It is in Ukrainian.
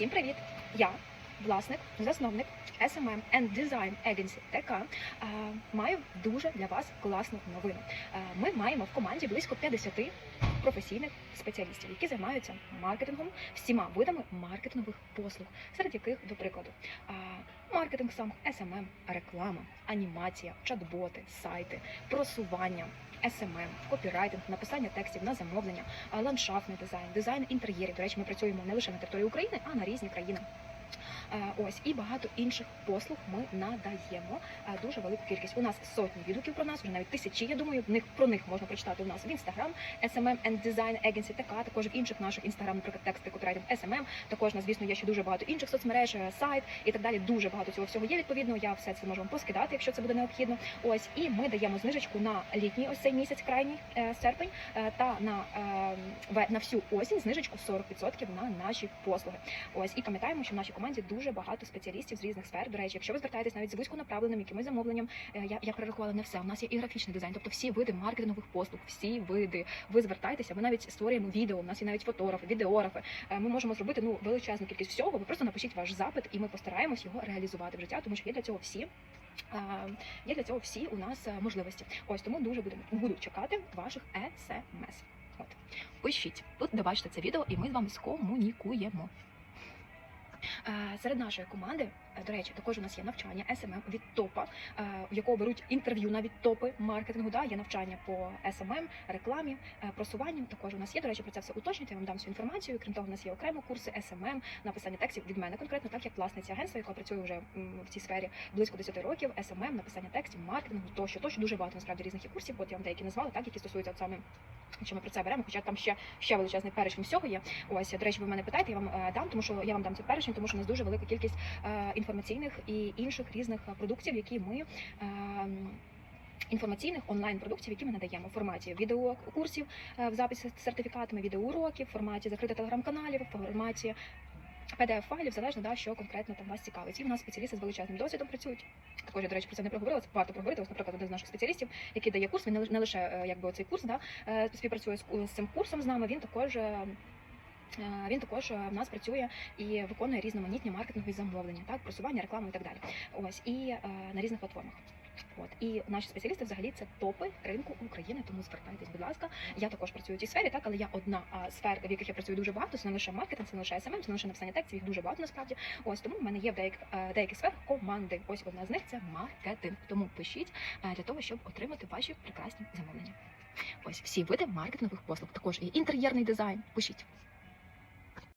Всім привіт! Я власник, засновник SMM and Design Agency ТК. Е, Маю дуже для вас класну новину. Е, Ми маємо в команді близько 50 професійних спеціалістів, які займаються маркетингом, всіма видами маркетингових послуг, серед яких, до прикладу, е, маркетинг сам, SMM, реклама, анімація, чат-боти, сайти, просування. SMM, копірайтинг, написання текстів на замовлення, ландшафтний дизайн, дизайн інтер'єрів. До речі, ми працюємо не лише на території України, а на різні країни. Е, Ось і багато інших послуг ми надаємо. Е, Дуже велику кількість. У нас сотні відгуків про нас, вже навіть тисячі. Я думаю, в них про них можна прочитати у нас в інстаграм SMM and Design Agency ТК, також в інших наших інстаграм, наприклад, тексти копірайтинг SMM. Також на звісно є ще дуже багато інших соцмереж, е, сайт і так далі. Дуже багато цього всього є. Відповідно, я все це можу вам поскидати, якщо це буде необхідно. Ось і ми даємо знижечку на літній ось цей місяць, крайній серпень, та на, е, на всю осінь знижечку 40% на наші послуги. Ось і пам'ятаємо, що в нашій команді дуже багато спеціалістів з різних сфер. До речі, якщо ви звертаєтесь навіть з вузьконаправленим якимось замовленням, е, я, я перерахувала не все. У нас є і графічний дизайн, тобто всі види маркетингових послуг, всі види. Ви звертайтеся. Ми навіть створюємо відео. У нас є навіть фотографи, відеографи. Е, Ми можемо зробити ну величезну кількість всього. Ви просто напишіть ваш запит, і ми постараємось його реалізувати в життя, тому що є для цього всі. е, Є для цього всі у нас можливості. Ось тому дуже будемо буду чекати ваших смс. От пишіть тут, де бачите це відео, і ми з вами скомунікуємо. Е, Серед нашої команди, е, до речі, також у нас є навчання SMM від топа, е, в якого беруть інтерв'ю навіть топи маркетингу. Да, є навчання по SMM, рекламі, просуванню. Також у нас є. До речі, про це все уточнюйте. Я вам дам всю інформацію. Крім того, у нас є окремо курси SMM, написання текстів від мене конкретно, так як власниця агентства, яка працює вже в цій сфері близько 10 років. SMM, написання текстів, маркетингу, тощо, тощо дуже багато насправді різних курсів. От я вам деякі назвала, так які стосуються саме. Що ми про це беремо, хоча там ще ще величезний перечень всього є. Ось до речі, ви мене питаєте, я вам дам, тому що я вам дам цей перечень, тому що у нас дуже велика кількість е, інформаційних і інших різних продуктів, які ми. е, Інформаційних онлайн продуктів, які ми надаємо в форматі відеокурсів е, в записі з сертифікатами, відеоуроків, в форматі закритих телеграм-каналів, в форматі pdf файлів залежно да, що конкретно там вас цікавить. І в нас спеціалісти з величезним досвідом працюють. Також я, до речі, про це не проговорила. Це варто проговорити. Ось, наприклад, один з наших спеціалістів, який дає курс, він не лише- якби цей курс, да, співпрацює з цим курсом з нами. Він також. Е, Він також е, в нас працює і виконує різноманітні маркетингові замовлення, так просування, рекламу і так далі. Ось і е, на різних платформах. От і наші спеціалісти взагалі це топи ринку України. Тому звертайтесь, будь ласка. Я також працюю в цій сфері, так але я одна а, сфер, в яких я працюю дуже багато. Це не лише маркетинг, це не лише SMM, це не лише написання текстів, їх дуже багато насправді. Ось тому в мене є в деяких деяких сфер команди. Ось одна з них це маркетинг. Тому пишіть для того, щоб отримати ваші прекрасні замовлення. Ось всі види маркетингових послуг. Також і інтер'єрний дизайн. Пишіть.